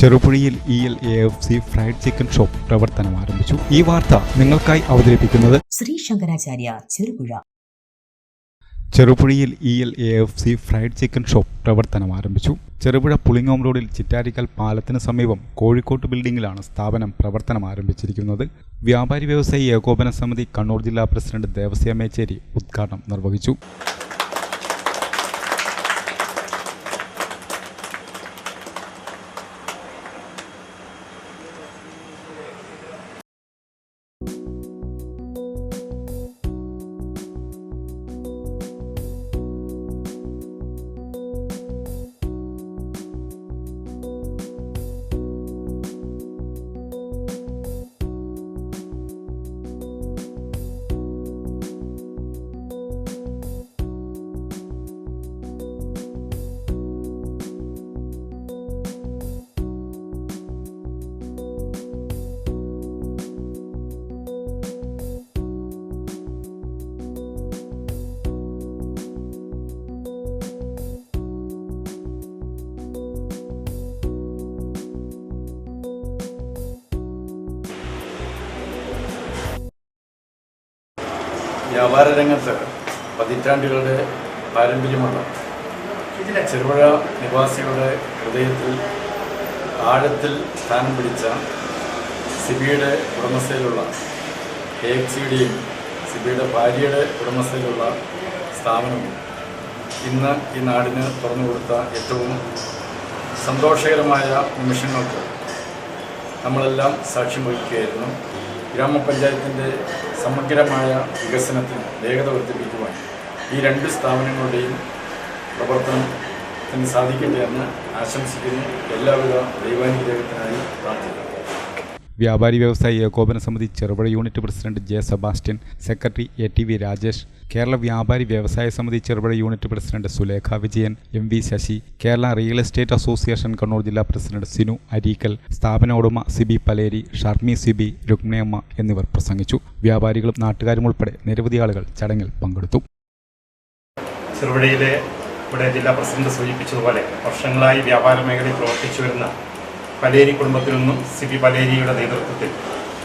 ചെറുപുഴയിൽ E L A F C fried chicken shop പ്രവർത്തനം ആരംഭിച്ചു. ഈ വാർത്ത നിങ്ങൾക്കായി അവതരിപ്പിക്കുന്നത് Shri Shankaracharya Cherupuzha. ചെറുപുഴയിൽ E L A F C fried chicken shop പ്രവർത്തനം ആരംഭിച്ചു. ചെറുപുഴ പുളിങ്ങോം റോഡിൽ ചിറ്റാരിക്കൽ പാലത്തിന് സമീപം കോഴിക്കോട്ട് ബിൽഡിംഗിലാണ് സ്ഥാപനം പ്രവർത്തനം ആരംഭിച്ചിരിക്കുന്നത്. വ്യാപാരി വ്യവസായി ഏകോപന സമിതി കണ്ണൂർ ജില്ലാ പ്രസിഡന്റ് ദേവസ്യ മേച്ചേരി ഉദ്ഘാടനം നിർവഹിച്ചു. വ്യാപാര രംഗത്ത് പതിറ്റാണ്ടുകളുടെ പാരമ്പര്യമുള്ള ചെറുപുഴ നിവാസികളുടെ ഹൃദയത്തിൽ ആഴത്തിൽ സ്ഥാനം പിടിച്ച സിബിയുടെ ഉടമസ്ഥയിലുള്ള കെ എഫ് സിയുടെയും സിബിയുടെ ഭാര്യയുടെ ഉടമസ്ഥയിലുള്ള സ്ഥാപനവും ഇന്ന് ഈ നാടിന് തുറന്നു കൊടുത്ത ഏറ്റവും സന്തോഷകരമായ നിമിഷങ്ങൾക്ക് നമ്മളെല്ലാം സാക്ഷ്യം വഹിക്കുകയായിരുന്നു. ഗ്രാമപഞ്ചായത്തിന്റെ സമഗ്രമായ വികസനത്തിന് വേഗത വർദ്ധിപ്പിക്കുവാൻ ഈ രണ്ട് സ്ഥാപനങ്ങളുടെയും പ്രവർത്തനത്തിന് സാധിക്കട്ടെ എന്ന് ആശംസിക്കുന്നു. എല്ലാവിധ ദൈവാനുഗ്രഹത്തിനായി പ്രാർത്ഥിക്കുന്നു. വ്യാപാരി വ്യവസായി ഏകോപന സമിതി Cherupuzha unit president J Sebastian secretary A T V Rajesh Kerala വ്യാപാരി വ്യവസായ സമിതി Cherupuzha unit president Sulekha Vijayan M V Sasi Kerala real estate association Kannur ജില്ലാ പ്രസിഡന്റ് സിനു അരീക്കൽ സ്ഥാപന ഉടമ സിബി പലേരി ഷർമി സിബി രുക്മിണിയമ്മ എന്നിവർ പ്രസംഗിച്ചു. വ്യാപാരികളും നാട്ടുകാരും ഉൾപ്പെടെ നിരവധി ആളുകൾ ചടങ്ങിൽ പങ്കെടുത്തു. ചെറുപുഴയിലെ ഇവിടെ ജില്ലാ പ്രസിഡന്റ് സൂചിപ്പിച്ചതുപോലെ വർഷങ്ങളായി വ്യാപാര മേഖലയിൽ പ്രവർത്തിച്ചു വരുന്ന പലേരി കുടുംബത്തിൽ നിന്നും സി പി പലേരിയുടെ നേതൃത്വത്തിൽ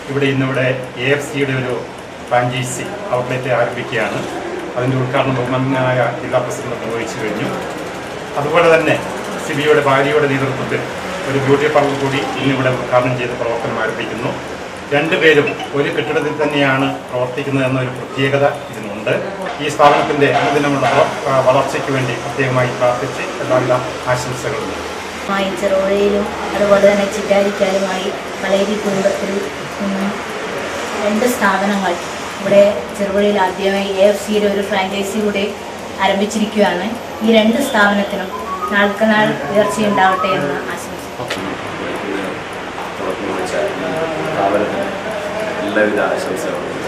ഇവിടെ ഇന്നിവിടെ എ എഫ് സിയുടെ ഒരു ഫ്രാഞ്ചൈസി ഔട്ട്ലെറ്റ് ആരംഭിക്കുകയാണ്. അതിന്റെ ഉദ്ഘാടനം ബഹുമാനായ ജില്ലാ പ്രസിഡന്റ് നിർവഹിച്ചു കഴിഞ്ഞു. അതുപോലെ തന്നെ സി സിബിയുടെ ഭാര്യയുടെ നേതൃത്വത്തിൽ ഒരു ബ്യൂട്ടി പാർലർ കൂടി ഇന്നിവിടെ ഉദ്ഘാടനം ചെയ്ത് പ്രവർത്തനം ആരംഭിക്കുന്നു. രണ്ടുപേരും ഒരു കെട്ടിടത്തിൽ തന്നെയാണ് പ്രവർത്തിക്കുന്നത് എന്നൊരു പ്രത്യേകത ഇതിനുണ്ട്. ഈ സ്ഥാപനത്തിന്റെ അനുദിനമുള്ള വള- വളർച്ചയ്ക്ക് വേണ്ടി പ്രത്യേകമായി പ്രാർത്ഥിച്ച് എല്ലാവിധ ആശംസകളും മായി ചെറുപുഴയിലും അതുപോലെ തന്നെ ചിറ്റാരിക്കാലുമായി പലേരി കുടുംബത്തിൽ രണ്ട് സ്ഥാപനങ്ങൾ ഇവിടെ ചെറുപുഴയിൽ ആദ്യമായി എ എഫ് സിയുടെ ഒരു ഫ്രാഞ്ചൈസി കൂടെ ആരംഭിച്ചിരിക്കുകയാണ്. ഈ രണ്ട് സ്ഥാപനത്തിനും നാൾക്ക് നാൾ ഉയർച്ചയുണ്ടാവട്ടെ എന്ന് ആശംസിക്കുന്നു. എല്ലാവിധ ആശംസകളും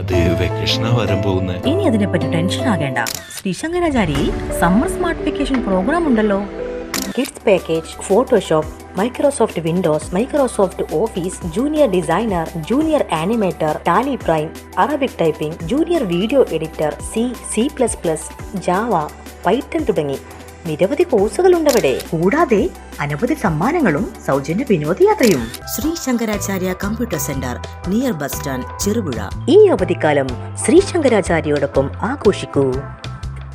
അതേ വെക്കേഷന വരാൻ പോകുന്നേ ഇനി അതിനെപ്പറ്റി tension ആകേണ്ട. Sreeshankarachari summer smart vacation program ഉണ്ടല്ലോ. Kids package Photoshop Microsoft Windows Microsoft Office junior designer junior animator Tally Prime Arabic typing junior video editor C C plus plus Java Python തുടങ്ങി. നിരവധി കോഴ്സുകളുണ്ടവിടെ. കൂടാതെ അനവധി സമ്മാനങ്ങളും സൗജന്യ വിനോദയാത്രയും. Shri Shankaracharya computer centre near bus stand Cherupuzha. ഈ അവധിക്കാലം ശ്രീ ശങ്കരാചാര്യയോടൊപ്പം ആഘോഷിക്കൂ.